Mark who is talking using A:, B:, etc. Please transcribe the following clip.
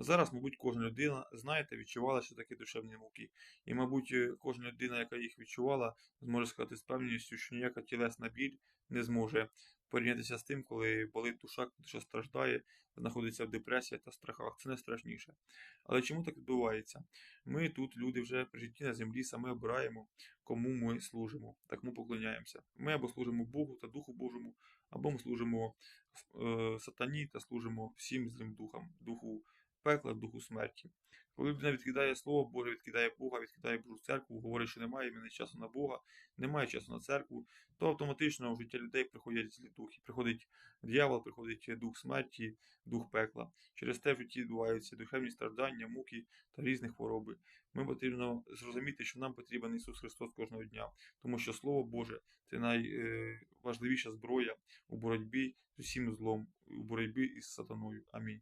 A: Зараз, мабуть, кожна людина, знаєте, відчувала, що таке душевні муки. І, мабуть, е, кожна людина, яка їх відчувала, зможе сказати з певністю, що ніяка тілесна біль не зможе порівнятися з тим, коли болить душа, душа страждає, знаходиться в депресії та страхах. Це найстрашніше. Але чому так відбувається? Ми тут, люди, вже при житті на землі саме обираємо, кому ми служимо, та кому поклоняємося. Ми або служимо Богу та Духу Божому, або ми служимо е, сатані та служимо всім злим духам, духу пекла, духу смерті. Коли людина відкидає Слово Боже, відкидає Бога, відкидає Божу церкву, говорить, що немає в мене часу на Бога, немає часу на церкву, то автоматично в життя людей приходять злі духи. Приходить дьявол, приходить дух смерті, дух пекла. Через те в житті відбуваються духовні страждання, муки та різні хвороби. Ми потрібно зрозуміти, що нам потрібен Ісус Христос кожного дня, тому що Слово Боже це найважливіша зброя у боротьбі з усім злом, у боротьбі із сатаною. Амінь.